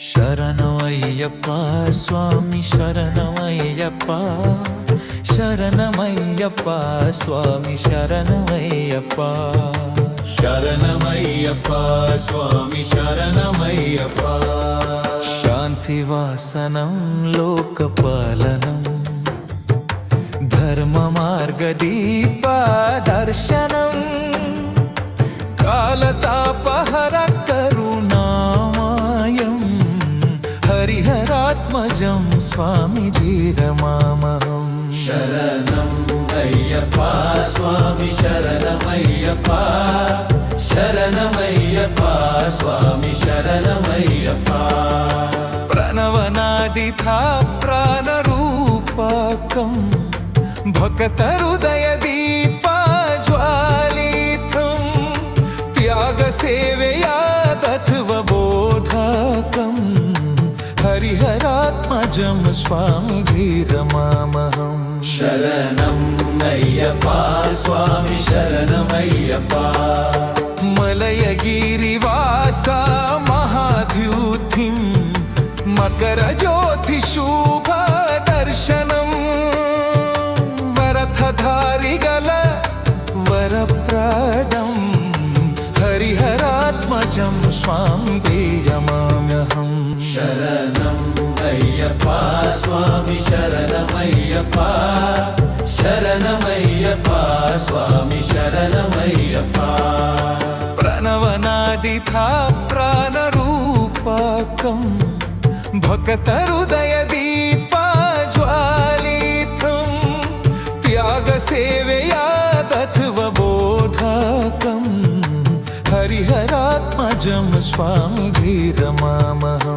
शरणमय्यप्पा स्वामी शरणमय्यप्पा शरणमय्यप्पा स्वामी शरणमय्यप्पा। शरणमय्यप्पा स्वामि शरणमय्यप्पा। शान्तिवासनं लोकपालनं धर्ममार्गदीपादर्शनं कालतापहर हरिहरात्मजं स्वामी धीर मामहं शरणं पा स्वामी शरणमय्यप्पा स्वामि शरणमय्यप्पा प्रणवनादिथा प्राणरूपाकं भक्तरुदय पद्मजं स्वामी रमामहं शरणं अय्यप्पा स्वामि शरणमय्यप्पा मलयगिरिवासा महाद्युतिं मकरज्योतिशुभदर्शनं वरथधारिगल वरप्राडं हरिहरात्मजं स्वां रमाम्यहम्। शरण స్వామి శరణమయ్యప్ప శరణమయ్యప్ప స్వామి శరణమయ్యప్ప ప్రణవనాదిథా ప్రాణరూపకం భక్తహృదయ దీపాజ్వాలితం త్యాగసేవయా తత్వబోధకం హరిహరాత్మజం స్వామి ధీరమామహం